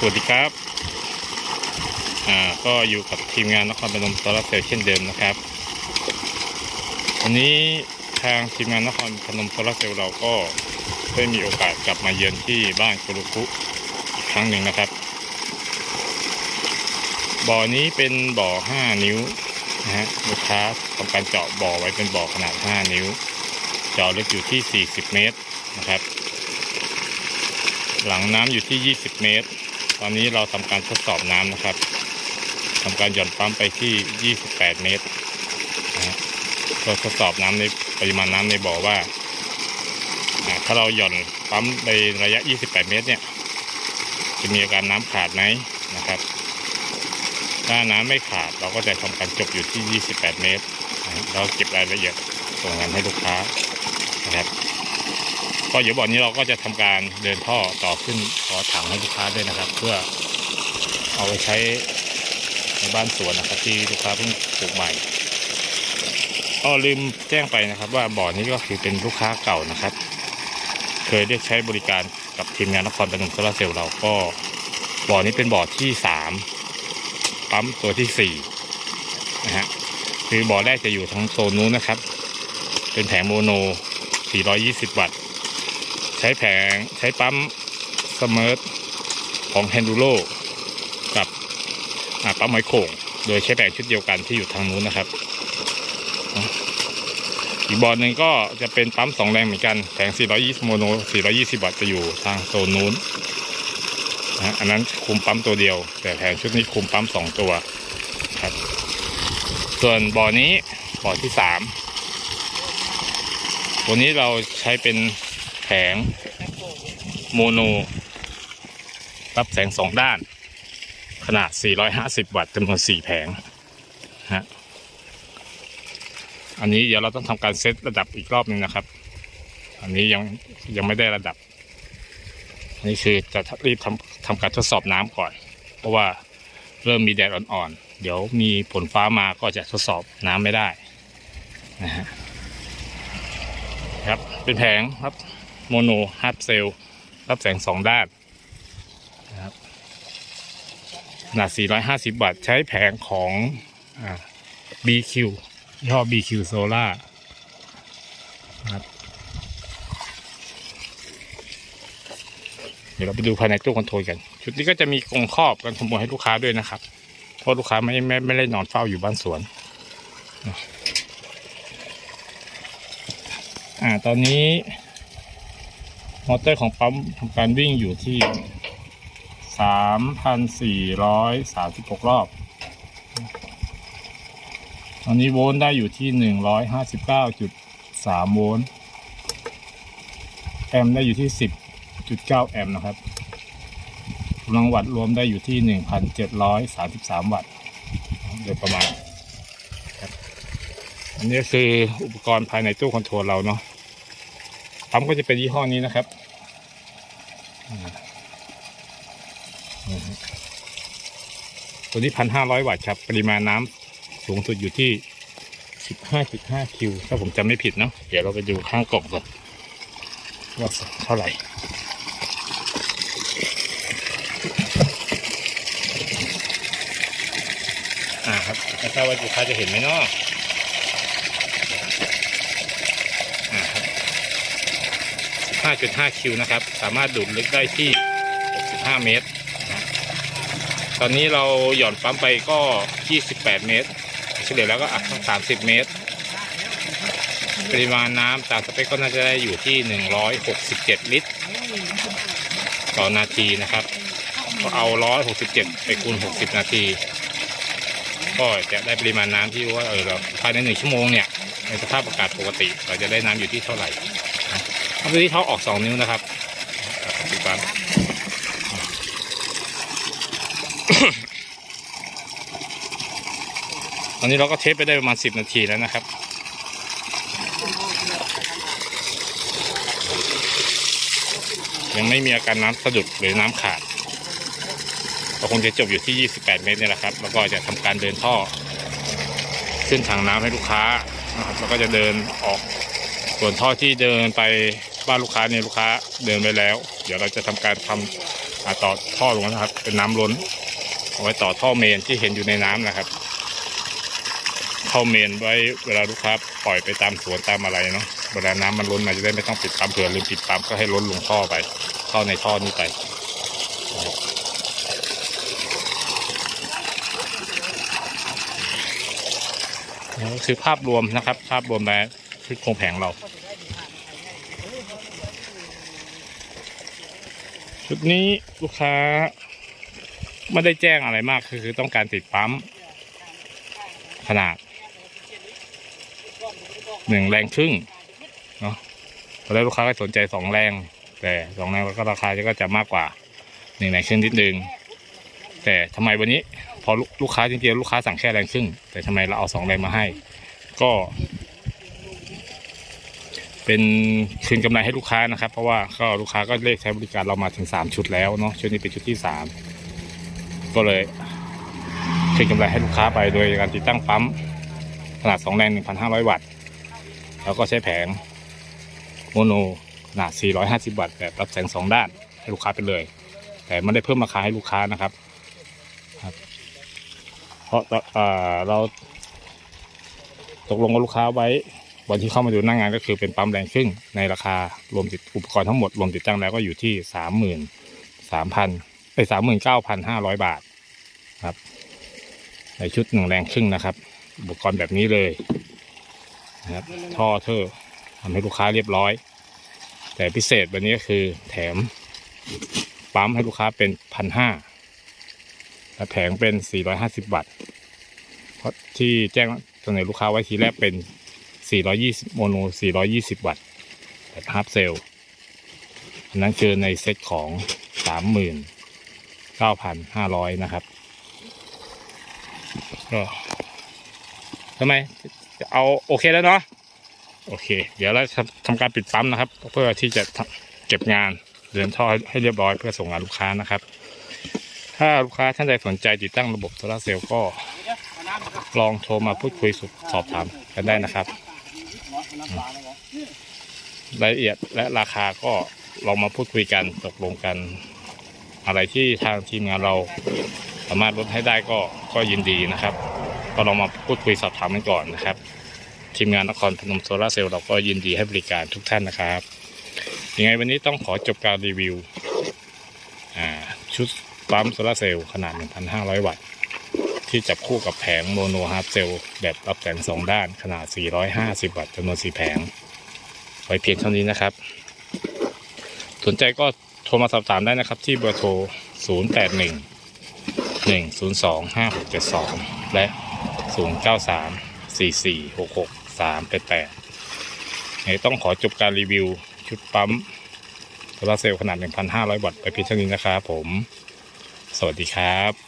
สวัสดีครับ อ่า ก็อยู่กับทีมงานนครพนมโซลาเซลล์เช่นเดิมนะครับ วันนี้ทางทีมงานนครพนมโซลาเซลล์เราก็ได้มีโอกาสกลับมาเยือนที่บ้านคุรุคุอีกครั้งหนึ่งนะครับ บ่อนี้เป็นบ่อ 5 นิ้วนะฮะลูกค้าทำการเจาะบ่อไว้เป็นบ่อขนาด 5 นิ้ว เจาะลึกอยู่ที่ 40 เมตรนะครับ หลังน้ำอยู่ที่ 20 เมตร ตอนนี้เราทำการทดสอบน้ำนะครับทำการหย่อนปั๊มไปที่ 28 เมตรนะฮะเราทดสอบน้ำในปริมาณน้ำในบ่อว่า ถ้าเราหย่อนปั๊มในระยะ 28 เมตรเนี่ย จะมีอาการน้ำขาดไหมนะครับ ถ้าน้ำไม่ขาดเราก็จะทำการจบอยู่ที่ 28 เมตร เราเก็บรายละเอียดส่งงานให้ลูกค้านะครับ ก็เดี๋ยวบ่อนนี้เราก็จะทำการเดินท่อต่อขึ้นขอถังให้ลูกค้าด้วยนะครับ เพื่อเอาไปใช้ในบ้านสวนนะครับที่ลูกค้าเพิ่งปลูกใหม่ก็ลืมแจ้งไปนะครับว่าบ่อนี้ก็คือเป็นลูกค้าเก่านะครับ เคยได้ใช้บริการกับทีมงานนครพนมโซลาเซลล์เราก็บ่อนี้เป็นบ่อที่สามปั๊มตัวที่สี่นะฮะคือบ่อแรกจะอยู่ทางโซนนู้นนะครับ เป็นแผงโมโน 420 วัตต์ ใช้แผงใช้ปั๊มสมิร์ทของ h ฮนดูโ o กับปั๊มไม้โข่ง โดยใช้แผงชุดเดียวกันที่อยู่ทางนู้นนะครับ อีกบอร์ดหนึ่งก็จะเป็นปั๊มสองแรงเหมือนกันแผง 420 โมโน 420 วัตต์จะอยู่ทางโซนนู้นฮะอันนั้นคุมปั๊มตัวเดียว แต่แผงชุดนี้คุมปั๊มสองตัวครับ ส่วนบอร์นี้บอร์ดที่สามตัวนี้เราใช้เป็น แผงโมโน รับแสงสองด้าน ขนาด 450 วัตต์จำนวน 4 แผงฮะอันนี้เดี๋ยวเราต้องทำการเซตระดับอีกรอบหนึ่งนะครับ อันนี้ยังยังไม่ได้ระดับ อันนี้คือจะรีบทำทำการทดสอบน้ำก่อน เพราะว่าเริ่มมีแดดอ่อนๆ เดี๋ยวมีฝนฟ้ามาก็จะทดสอบน้ำไม่ได้นะฮะครับเป็นแผงครับ โมโนฮาร์ดเซลล์รับแสงสองด้านนะครับขนาด 450 วัตต์ ใช้แผงของอ BQ ยี่ห้อ BQ Solar นะครับเดี๋ยวเราไปดูภายในตู้คอนโทรลกัน ชุดนี้ก็จะมีกรงครอบกันขโมยให้ลูกค้าด้วยนะครับ เพราะลูกค้าไม่ไม่ไม่ได้นอนเฝ้าอยู่บ้านสวน อ่า ตอนนี้ มอเตอร์ของปั๊มทำการวิ่งอยู่ที่สามพันสี่ร้อยสามสิบหกรอบ ตอนนี้โวลต์ได้อยู่ที่หนึ่งร้อยห้าสิบเก้าจุดสามโวลต์ แอมป์ได้อยู่ที่สิบจุดเก้าแอมป์นะครับกำลังวัตต์รวมได้อยู่ที่หนึ่งพันเจ็ดร้อยสามสิบสามวัตต์โดยประมาณ อันนี้คืออุปกรณ์ภายในตู้คอนโทรลเราเนาะปั๊มก็จะเป็นยี่ห้อนี้นะครับ ตัวนี้พันห้าร้อยวัตต์ครับ ปริมาณน้ำสูงสุดอยู่ที่สิบห้าจุดห้าคิว ถ้าผมจำไม่ผิดเนาะเดี๋ยวเราไปดูข้างกล่องก่อนว่าเท่าไหร่อ่าครับไม่ทราบว่าลูกค้าจะเห็นไหมเนาะ อ่าครับ 5.5 คิวนะครับ สามารถดูดลึกได้ที่ 65 เมตร ตอนนี้เราหย่อนปั๊มไปก็ 28 เมตร เฉลี่ยแล้วก็อัดทั้ง30 เมตร ปริมาณน้ำตามสเปคก็น่าจะได้อยู่ที่ 167 ลิตร ต่อนาทีนะครับ ก็เอา 167 ไปคูณ 60 นาที ก็จะได้ปริมาณน้ำที่ว่าเออเราภายในหนึ่งชั่วโมงเนี่ยในสภาพอากาศปกติ เราจะได้น้ำอยู่ที่เท่าไหร่ เอาตัวที่เขาออกสองนิ้วนะครับดูปั๊มตอนนี้เราก็เทสไปได้ประมาณสิบนาทีแล้วนะครับยังไม่มีอาการน้ำสะดุดหรือน้ำขาดก็คงจะจบอยู่ที่ 28 เมตรนี่แหละครับ แล้วก็จะทำการเดินท่อ ขึ้นถังน้ำให้ลูกค้านะครับแล้วก็จะเดินออก ส่วนท่อที่เดินไปบ้านลูกค้าเนี่ยลูกค้าเดินไปแล้ว เดี๋ยวเราจะทำการทำอ่าต่อท่อลงนะครับ เป็นน้ำล้นเอาไว้ต่อท่อเมนที่เห็นอยู่ในน้ำนะครับท่อเมนไว้เวลาลูกค้าปล่อยไปตามสวนตามอะไรเนาะเวลาน้ำมันล้นมาจะได้ไม่ต้องปิดปั๊มเผื่อลืมปิดปั๊มก็ให้ล้นลงท่อไปเข้าในท่อนี้ไปนี่คือภาพรวมนะครับ ภาพรวมใน พืชโครงแผงเรา ชุดนี้ลูกค้า ไม่ได้แจ้งอะไรมากคือต้องการติดปั๊ม ขนาดหนึ่งแรงครึ่งเนาะตอนแรกลูกค้าก็สนใจสองแรง แต่สองแรงแล้วก็ราคาก็จะมากกว่าหนึ่งแรงครึ่งนิดนึงแต่ทำไมวันนี้พอลูกค้าจริงๆลูกค้าสั่งแค่แรงครึ่งแต่ทำไมเราเอาสองแรงมาให้ ก็ เป็นคืนกำไรให้ลูกค้านะครับ เพราะว่าก็ลูกค้าก็เลขใช้บริการเรามาถึงสามชุดแล้วเนาะชุดนี้เป็นชุดที่สามก็เลยคืนกำไรให้ลูกค้าไปโดยการติดตั้งปั๊มขนาดสองแรงหนึ่งพันห้าร้อยวัตต์ แล้วก็ใช้แผงโมโนขนาดสี่ร้อยห้าสิบวัตต์แบบรับแสงสองด้านให้ลูกค้าไปเลย แต่ไม่ได้เพิ่มราคาให้ลูกค้านะครับเพราะเอ่อเราตกลงกับลูกค้าไว้ วันที่เข้ามาดูหน้างงานก็คือเป็นปั๊มแรงครึ่งในราคารวมติดอุปกรณ์ทั้งหมดรวมติดตั้งแล้วก็อยู่ที่สามหมื่นสามพันไปสามหมื่นเก้าพันห้าร้อยบาทครับ ในชุดหนึ่งแรงครึ่งนะครับ อุปกรณ์แบบนี้เลยนะครับท่อเทอร์ทำให้ลูกค้าเรียบร้อย แต่พิเศษวันนี้ก็คือแถมปั๊มให้ลูกค้าเป็นพันห้าและแผงเป็น 450 วัตต์เพราะที่แจ้งเสนอลูกค้าไว้ทีแรกเป็น 420 โมโน 420 วัตต์แบบฮาร์ปเซลอันนั้นคือในเซตของ 39,500 นะครับ ก็ทำไม จะเอาโอเคแล้วเนาะ โอเค เดี๋ยวเราจะทำการปิดปั๊มนะครับ เพื่อที่จะเก็บงานเดินท่อให้เรียบร้อยเพื่อส่งงานลูกค้านะครับ ถ้าลูกค้าท่านใดสนใจติดตั้งระบบโซลาเซลล์ก็ลองโทรมาพูดคุยสอบถามกันได้นะครับ รายละเอียดและราคาก็ลองมาพูดคุยกันตกลงกัน อะไรที่ทางทีมงานเราสามารถลดให้ได้ก็ก็ยินดีนะครับ ก็ลองมาพูดคุยสอบถามกันก่อนนะครับ ทีมงานนครพนมโซลาเซลล์เราก็ยินดีให้บริการทุกท่านนะครับยังไงวันนี้ต้องขอจบการรีวิวชุดปั๊มโซลาเซลล์ขนาด 1,500 วัตต์ ที่จับคู่กับแผงโมโนฮาร์ดเซลล์แบบรับแสงสองด้านขนาด 450 วัตต์จำนวน 4 แผง ไว้เพียงเท่านี้นะครับ สนใจก็โทรมาสอบถามได้นะครับที่เบอร์โทร 081 102 5672 และ 093 4466 388ต้องขอจบการรีวิวชุดปั๊มโซลาเซลล์ขนาด 1,500 วัตต์ไปเพียงเท่านี้นะครับผม สวัสดีครับ